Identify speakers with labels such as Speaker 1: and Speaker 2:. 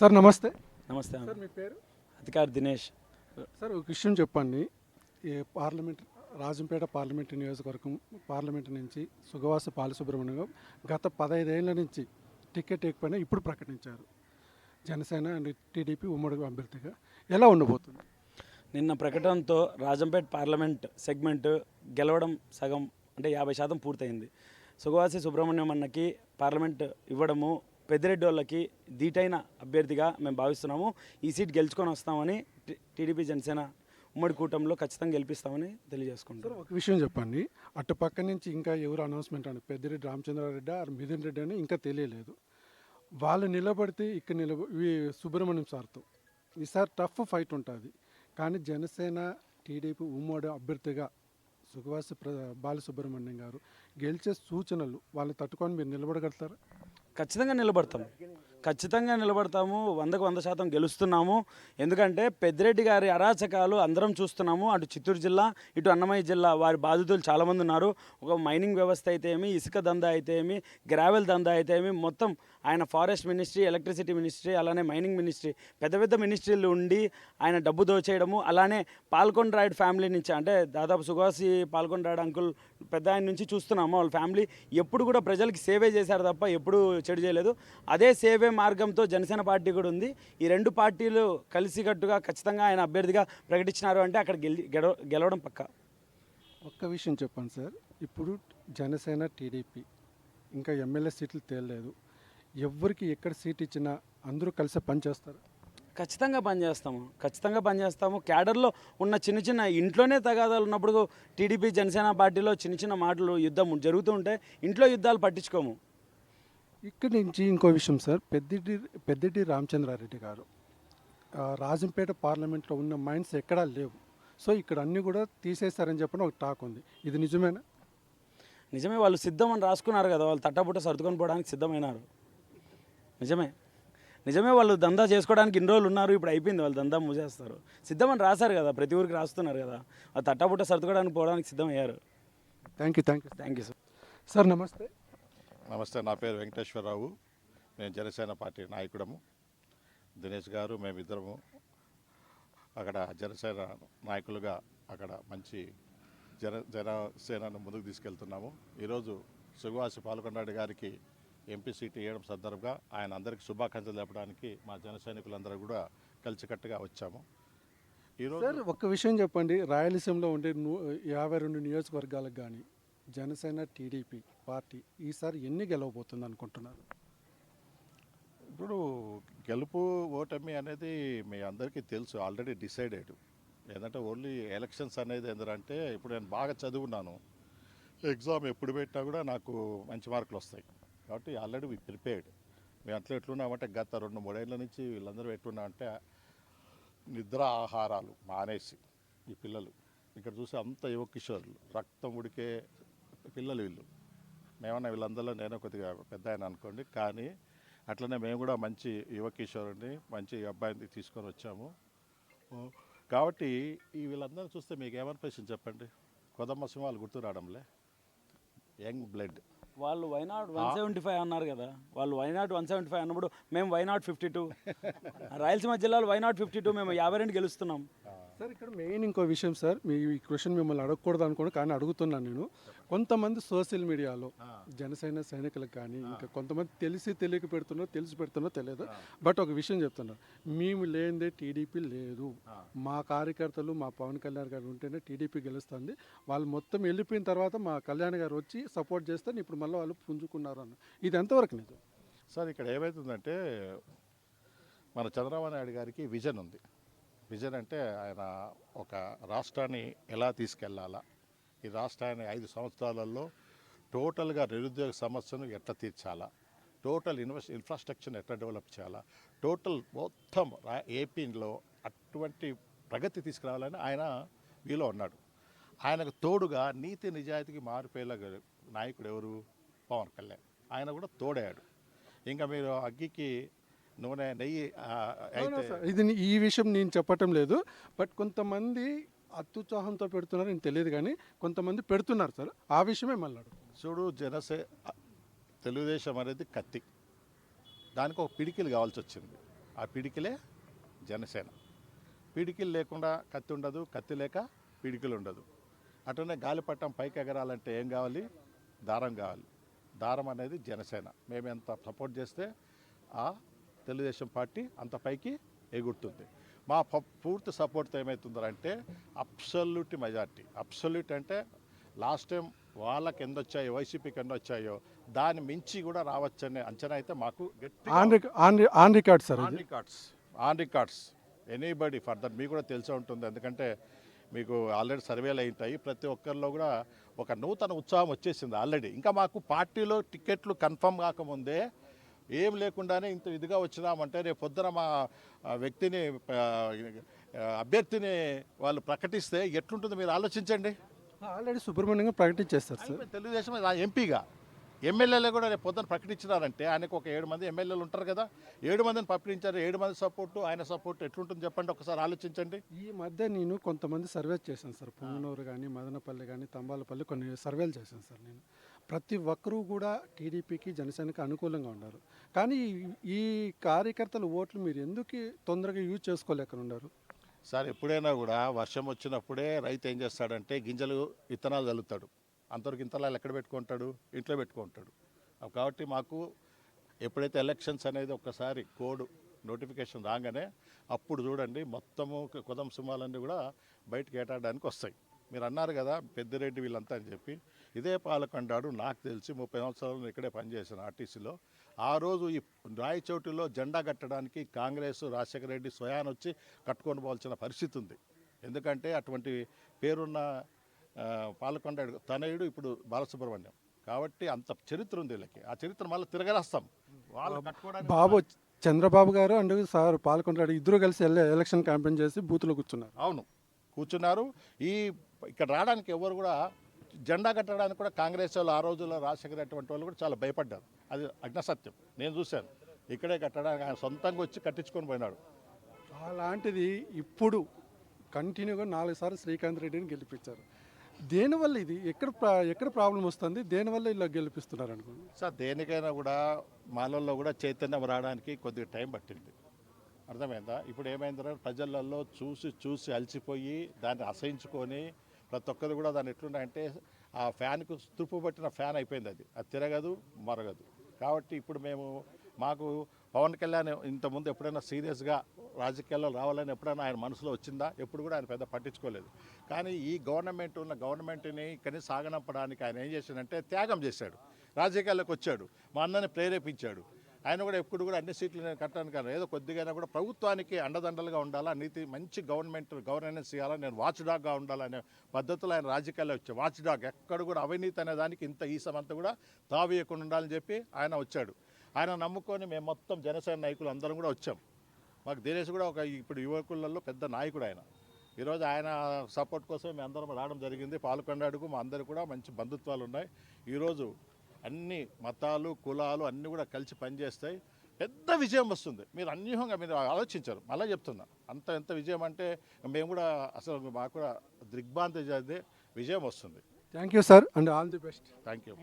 Speaker 1: Sir నమస్తే.
Speaker 2: నమస్తే
Speaker 1: sir మీ పేరు?
Speaker 2: అధికారి దినేష్.
Speaker 1: సార్ ఒక విషయం చెప్పండి. ఈ పార్లమెంట్ రాజంపేట పార్లమెంట్ నియోజకవర్గం పార్లమెంట్ నుంచి సుగవాస బాలసుబ్రహ్మణ్యం గత పదహైదేళ్ళ నుంచి టికెట్ ఇవ్వకపోయినా ఇప్పుడు ప్రకటించారు. జనసేన అండ్ టీడీపీ ఉమ్మడి అభ్యర్థిగా ఎలా ఉండబోతుంది?
Speaker 2: నిన్న ప్రకటనతో రాజంపేట్ పార్లమెంట్ సెగ్మెంట్ గెలవడం సగం అంటే యాభై శాతం పూర్తయింది. సుగవాసి సుబ్రహ్మణ్యం అన్నకి పార్లమెంట్ ఇవ్వడము పెద్దిరెడ్డి వాళ్ళకి దీటైన అభ్యర్థిగా మేము భావిస్తున్నాము. ఈ సీట్ గెలుచుకొని వస్తామని టీడీపీ జనసేన ఉమ్మడి కూటమిలో ఖచ్చితంగా గెలిపిస్తామని
Speaker 1: తెలియజేసుకుంటారు ఒక విషయం చెప్పండి. అటు పక్క నుంచి ఇంకా ఎవరు అనౌన్స్మెంట్ అండి? పెద్దిరెడ్డి రామచంద్రారెడ్డి ఆర్ మిథున్ రెడ్డి అని ఇంకా తెలియలేదు. వాళ్ళు నిలబడితే ఇక్కడ నిలబ సుబ్రహ్మణ్యం సార్తో. ఈసారి టఫ్ ఫైట్ ఉంటుంది. కానీ జనసేన టీడీపీ ఉమ్మడి అభ్యర్థిగా సుఖవాసి ప్ర బాలసుబ్రహ్మణ్యం గారు గెలిచే సూచనలు వాళ్ళని తట్టుకొని మీరు నిలబడగలుగుతారా?
Speaker 2: ఖచ్చితంగా నిలబడతాం. ఖచ్చితంగా నిలబడతాము వందకు వంద శాతం గెలుస్తున్నాము. ఎందుకంటే పెద్దిరెడ్డి గారి అరాచకాలు అందరం చూస్తున్నాము. అటు చిత్తూరు జిల్లా ఇటు అన్నమయ్య జిల్లా వారి బాధితులు చాలామంది ఉన్నారు. ఒక మైనింగ్ వ్యవస్థ అయితే ఏమి ఇసుక దందా అయితే ఏమి గ్రావెల్ దందా అయితే ఏమి మొత్తం ఆయన ఫారెస్ట్ మినిస్ట్రీ ఎలక్ట్రిసిటీ మినిస్ట్రీ అలానే మైనింగ్ మినిస్ట్రీ పెద్ద పెద్ద మినిస్ట్రీలు ఉండి ఆయన డబ్బు దోచేయడము అలానే పాల్కొండ రాయుడు ఫ్యామిలీ నుంచి అంటే దాదాపు సుగాసి పాల్కొండ రాయుడు అంకుల్ పెద్ద ఆయన నుంచి చూస్తున్నాము వాళ్ళ ఫ్యామిలీ. ఎప్పుడు కూడా ప్రజలకి సేవే చేశారు తప్ప ఎప్పుడు చెడు చేయలేదు. అదే సేవే మార్గంతో జనసేన పార్టీ కూడా ఉంది. ఈ రెండు పార్టీలు కలిసికట్టుగా ఖచ్చితంగా ఆయన అభ్యర్థిగా ప్రకటించినారు అంటే అక్కడ గెలి గెలవ గెలవడం పక్క.
Speaker 1: ఒక్క విషయం చెప్పండి సార్. ఇప్పుడు జనసేన టీడీపీ ఇంకా ఎమ్మెల్యే సీట్లు తేలలేదు. ఎవరికి ఎక్కడ సీట్ ఇచ్చినా అందరూ కలిసి పనిచేస్తారు
Speaker 2: ఖచ్చితంగా పనిచేస్తాము ఖచ్చితంగా పనిచేస్తాము క్యాడర్లో ఉన్న చిన్న చిన్న ఇంట్లోనే తగాదాలు ఉన్నప్పుడు టీడీపీ జనసేన పార్టీలో చిన్న చిన్న మాటలు యుద్ధం జరుగుతూ ఉంటే ఇంట్లో యుద్ధాలు పట్టించుకోము.
Speaker 1: ఇక్కడి నుంచి ఇంకో విషయం సార్. పెద్దిటి పెద్దిటి రామచంద్రారెడ్డి గారు ఆ, రాజంపేట పార్లమెంట్లో ఉన్న మైండ్స్ ఎక్కడా లేవు. సో ఇక్కడ అన్నీ కూడా తీసేశారని చెప్పని ఒక టాక్ ఉంది. ఇది నిజమేనా?
Speaker 2: నిజమే వాళ్ళు సిద్ధం అని రాసుకున్నారు కదా. వాళ్ళు తట్టబుట్ట సర్దుకొని పోవడానికి సిద్ధమైనారు. నిజమే. నిజమే వాళ్ళు దందా చేసుకోవడానికి ఇన్ని రోజులు ఉన్నారు. ఇప్పుడు అయిపోయింది వాళ్ళు దందా మూసేస్తారు. సిద్ధమని రాశారు కదా ప్రతి ఊరికి రాస్తున్నారు కదా. వాళ్ళు తట్టబుట్ట సర్దుకోవడానికి పోవడానికి సిద్ధమయ్యారు.
Speaker 1: Thank you thank you
Speaker 2: thank you sir
Speaker 1: sir నమస్తే.
Speaker 3: నమస్తే నా పేరు వెంకటేశ్వరరావు. నేను జనసేన పార్టీ నాయకుడము. దినేష్ గారు మేమిద్దరము అక్కడ జనసేన నాయకులుగా అక్కడ మంచి జన జనసేనను ముందుకు తీసుకెళ్తున్నాము. ఈరోజు సుగవాసి పాల్గొండాడి గారికి ఎంపీ సీటు ఇవ్వడం సందర్భంగా ఆయన అందరికీ శుభాకాంక్షలు తెలపడానికి మా జన సైనికులందరూ కూడా కలిసికట్టుగా వచ్చాము. ఈరోజు
Speaker 1: సార్ ఒక్క విషయం చెప్పండి. రాయలసీమలో ఉండే యాభై రెండు నియోజకవర్గాలకు కానీ జనసేన టీడీపీ పార్టీ ఈసారి ఎన్ని గెలవబోతుంది అనుకుంటున్నారు?
Speaker 3: ఇప్పుడు గెలుపు ఓటమి అనేది మీ అందరికీ తెలుసు ఆల్రెడీ డిసైడెడ్. ఏంటంటే ఓన్లీ ఎలక్షన్స్ అనేది ఏంటంటే ఇప్పుడు నేను బాగా చదువున్నాను. ఎగ్జామ్ ఎప్పుడు పెట్టినా కూడా నాకు మంచి మార్కులు వస్తాయి. కాబట్టి ఆల్రెడీ వి ప్రిపేర్డ్. మేము అట్లా ఎట్లున్నామంటే గత రెండు మూడేళ్ళ నుంచి వీళ్ళందరూ ఎట్లున్నామంటే నిద్ర ఆహారాలు మానేసి ఈ పిల్లలు. ఇక్కడ చూసి అంత యువ కిషోరులు రక్తం ఉడికే పిల్లలు వీళ్ళు. మేమన్నా వీళ్ళందరిలో నేను కొద్దిగా పెద్ద ఆయన అనుకోండి. కానీ అట్లనే మేము కూడా మంచి యువ కిషోరుని మంచి అబ్బాయిని తీసుకొని వచ్చాము. కాబట్టి ఈ వీళ్ళందరూ చూస్తే మీకు ఏమనిపిస్తుంది చెప్పండి? కొదమ్మ సింహాలు గుర్తు రావడంలే. Young blood.
Speaker 2: వాళ్ళు why not one seventy five అన్నారు కదా. వాళ్ళు వైనాట్ వన్ సెవెంటీ ఫైవ్ అన్నప్పుడు మేము వైనాట్ ఫిఫ్టీ టూ. రాయలసీమ జిల్లాలో వైనాట్ ఫిఫ్టీ టూ మేము యాభై రెండు గెలుస్తున్నాం.
Speaker 1: సార్ ఇక్కడ మెయిన్ ఇంకో విషయం సార్. మీ ఈ క్వశ్చన్ మిమ్మల్ని అడగకూడదు అనుకోండి కానీ అడుగుతున్నాను నేను. కొంతమంది సోషల్ మీడియాలో జనసేన సైనికులకు కానీ ఇంకా కొంతమంది తెలిసి తెలియక పెడుతున్నారు తెలిసి పెడుతున్నో తెలియదు. బట్ ఒక విషయం చెప్తున్నారు మేము లేనిదే టీడీపీ లేదు. మా కార్యకర్తలు మా పవన్ కళ్యాణ్ గారు ఉంటేనే టీడీపీ గెలుస్తుంది. వాళ్ళు మొత్తం వెళ్ళిపోయిన తర్వాత మా కళ్యాణ్ గారు వచ్చి సపోర్ట్ చేస్తే ఇప్పుడు మళ్ళీ వాళ్ళు పుంజుకున్నారు అన్న. ఇది ఎంతవరకు నిజం?
Speaker 3: సార్ ఇక్కడ ఏమవుతుందంటే మన చంద్రబాబు నాయుడు గారికి విజన్ ఉంది. విజన్ అంటే ఆయన ఒక రాష్ట్రాన్ని ఎలా తీసుకెళ్ళాలా? ఈ రాష్ట్రాన్ని ఐదు సంవత్సరాలలో టోటల్గా నిరుద్యోగ సమస్యను ఎట్లా తీర్చాలా? టోటల్ ఇన్వెస్ట్ ఇన్ఫ్రాస్ట్రక్చర్ని ఎట్లా డెవలప్ చేయాలా? టోటల్ మొత్తం ఏపీలో అటువంటి ప్రగతి తీసుకురావాలని ఆయన వీలో ఉన్నాడు. ఆయనకు తోడుగా నీతి నిజాయితీకి మారిపోయేలా నాయకుడు ఎవరు? పవన్ కళ్యాణ్. ఆయన కూడా తోడాడు ఇంకా మీరు అగ్గికి నూనె నెయ్యి అయితే
Speaker 1: ఇది ఈ విషయం నేను చెప్పటం లేదు. బట్ కొంతమంది అత్యుత్సాహంతో పెడుతున్నారు నేను తెలియదు కానీ కొంతమంది పెడుతున్నారు సార్. ఆ విషయమే మళ్ళీ.
Speaker 3: చూడు జనసే తెలుగుదేశం అనేది కత్తి. దానికి ఒక పిడికిలు కావాల్సి వచ్చింది. ఆ పిడికిలే జనసేన. పిడికిలు లేకుండా కత్తి ఉండదు కత్తి లేక పిడికిలు ఉండదు. అటునే గాలిపట్టం పైకి ఎగరాలంటే ఏం కావాలి? దారం కావాలి. దారం అనేది జనసేన. మేము ఎంత సపోర్ట్ చేస్తే ఆ తెలుగుదేశం పార్టీ అంత పైకి ఎగురుతుంది. మా పూర్తి సపోర్ట్తో ఏమవుతుందంటే అబ్సల్యూట్ మెజార్టీ. అబ్సల్యూట్ అంటే లాస్ట్ టైం వాళ్ళకి ఎన్ని వచ్చాయో వైసీపీకి ఎన్ని వచ్చాయో దాన్ని మించి కూడా రావచ్చనే అంచనా అయితే మాకు
Speaker 1: ఆన్ రిక- ఆన్ రి- on record sir
Speaker 3: on records. On records. Anybody further మీకు కూడా తెలిసే ఉంటుంది. ఎందుకంటే మీకు ఆల్రెడీ సర్వేలు ఉంటాయి ప్రతి ఒక్కరిలో కూడా ఒక నూతన ఉత్సాహం వచ్చేసింది ఆల్రెడీ. ఇంకా మాకు పార్టీలో టికెట్లు కన్ఫర్మ్ కాకముందే ఏం లేకుండానే ఇంత ఇదిగా వచ్చినామంటే రేపు పొద్దున మా వ్యక్తిని అభ్యర్థిని వాళ్ళు ప్రకటిస్తే ఎట్లుంటుంది మీరు ఆలోచించండి.
Speaker 1: ఆల్రెడీ సుబ్రహ్మణ్యం ప్రకటించేస్తారు సార్.
Speaker 3: తెలుగుదేశం ఆ ఎంపీగా. ఎమ్మెల్యేలు కూడా రేపు పొద్దున ప్రకటించినారంటే ఆయనకు ఒక ఏడు మంది ఎమ్మెల్యేలు ఉంటారు కదా. ఏడు మందిని ప్రకటించారు ఏడు మంది సపోర్టు ఆయన సపోర్ట్ ఎట్లుంటుంది చెప్పండి ఒకసారి ఆలోచించండి.
Speaker 1: ఈ మధ్య నేను కొంతమంది సర్వే చేశాను సార్. పొంగనూరు కానీ మదనపల్లి కానీ తంబాలపల్లి కొన్ని సర్వేలు చేశాను సార్ నేను. ప్రతి ఒక్కరూ కూడా టీడీపీకి జనసేనకి అనుకూలంగా ఉన్నారు. కానీ ఈ- కార్యకర్తల ఓట్లు మీరు ఎందుకు తొందరగా యూజ్ చేసుకోలేకనున్నారు?
Speaker 3: సార్ ఎప్పుడైనా కూడా వర్షం వచ్చినప్పుడే రైతు ఏం చేస్తాడంటే గింజలు విత్తనాలు చల్లుతాడు అంతవరకు ఇంతలాలు ఎక్కడ పెట్టుకుంటాడు? ఇంట్లో పెట్టుకుంటాడు. కాబట్టి మాకు ఎప్పుడైతే ఎలక్షన్స్ అనేది ఒక్కసారి కోడ్ నోటిఫికేషన్ రాగానే అప్పుడు చూడండి మొత్తము కుదం సుమాలన్నీ కూడా బయటకు ఏటాడడానికి వస్తాయి. మీరు అన్నారు కదా పెద్దిరెడ్డి వీళ్ళంతా అని చెప్పి. ఇదే పాలకొండాడు నాకు తెలిసి ముప్పై సంవత్సరాలు ఇక్కడే పనిచేశాను ఆర్టీసీలో. ఆ రోజు ఈ రాయచోటిలో జెండా కట్టడానికి కాంగ్రెస్ రాజశేఖర రెడ్డి స్వయాన్ వచ్చి కట్టుకొని పోవాల్సిన పరిస్థితి ఉంది. ఎందుకంటే అటువంటి పేరున్న పాలకొండాడు తనయుడు ఇప్పుడు బాలసుబ్రహ్మణ్యం. కాబట్టి అంత చరిత్ర ఉంది వీళ్ళకి. ఆ చరిత్ర మళ్ళీ తిరగరాస్తాం. వాళ్ళు కట్టుకోవడానికి
Speaker 1: బాబు చంద్రబాబు గారు అండ్ సార్ పాల్గొంటాడు ఇద్దరు కలిసి ఎల- ఎలక్షన్ క్యాంపెయిన్ చేసి బూత్లో కూర్చున్నారు.
Speaker 3: అవును. కూర్చున్నారు. ఈ ఇక్కడ రావడానికి ఎవరు కూడా జెండా కట్టడానికి కూడా కాంగ్రెస్ వాళ్ళు ఆ రోజుల్లో రాజశేఖర అటువంటి వాళ్ళు కూడా చాలా భయపడ్డారు. అది అజ్ఞసత్యం. నేను చూశాను. ఇక్కడే కట్టడానికి ఆయన సొంతంగా వచ్చి కట్టించుకొని పోయినాడు.
Speaker 1: అలాంటిది ఇప్పుడు కంటిన్యూగా నాలుగు సార్లు శ్రీకాంత్ రెడ్డిని గెలిపించారు. దేనివల్ల ఇది? ఎక్కడ ప్రా- ఎక్కడ ప్రాబ్లం వస్తుంది? దేనివల్ల ఇలా గెలిపిస్తున్నారు అనుకోండి
Speaker 3: సార్ దేనికైనా కూడా మాలల్లో కూడా చైతన్యం రావడానికి కొద్దిగా టైం పట్టింది. అర్థమైందా? ఇప్పుడు ఏమైందంటే ప్రజలలో చూసి చూసి అలసిపోయి దాన్ని అసహించుకొని ప్రతి ఒక్కరు కూడా దాన్ని ఎట్లుందంటే ఆ ఫ్యాన్కు తుప్పు పట్టిన ఫ్యాన్ అయిపోయింది అది. అది తిరగదు మరగదు. కాబట్టి ఇప్పుడు మేము మాకు పవన్ కళ్యాణ్ ఇంతకుముందు ఎప్పుడైనా సీరియస్గా రాజకీయాల్లో రావాలని ఎప్పుడైనా ఆయన మనసులో వచ్చిందా? ఎప్పుడు కూడా ఆయన పెద్ద పట్టించుకోలేదు. కానీ ఈ గవర్నమెంట్ ఉన్న గవర్నమెంట్ని ఇక్కడి సాగనంపడానికి ఆయన ఏం చేశాడంటే త్యాగం చేశాడు. రాజకీయాల్లోకి వచ్చాడు. మా అన్నని ప్రేరేపించాడు. ఆయన కూడా ఎప్పుడు కూడా అన్ని సీట్లు నేను కట్టడానికి కానీ ఏదో కొద్దిగా కూడా ప్రభుత్వానికి అండదండలుగా ఉండాలా నీతి మంచి గవర్నమెంట్ గవర్నెన్స్ ఇవ్వాలా నేను వాచ్ డాగ్గా ఉండాలనే పద్ధతిలో ఆయన రాజకీయాల్లో వచ్చాడు వాచ్ డాగ్ ఎక్కడ కూడా అవినీతి అనే దానికి ఇంత ఈసమంతా కూడా తావీయకుండా ఉండాలని చెప్పి ఆయన వచ్చాడు. ఆయన నమ్ముకొని మేము మొత్తం జనసేన నాయకులు అందరం కూడా వచ్చాం. మాకు దినేష్ కూడా ఒక ఇప్పుడు యువకులలో పెద్ద నాయకుడు ఆయన. ఈరోజు ఆయన సపోర్ట్ కోసం మేము అందరం రావడం జరిగింది. పాల్కొండాడుకు మా అందరు కూడా మంచి బంధుత్వాలు ఉన్నాయి. ఈరోజు అన్ని మతాలు కులాలు అన్నీ కూడా కలిసి పనిచేస్తాయి. పెద్ద విజయం వస్తుంది. మీరు అన్యూహంగా మీరు ఆలోచించారు. మళ్ళీ చెప్తున్నా. అంత ఎంత విజయం అంటే మేము కూడా అసలు మాకు కూడా దిగ్భ్రాంతి జరిగే విజయం వస్తుంది.
Speaker 1: Thank you sir and all the best
Speaker 4: thank you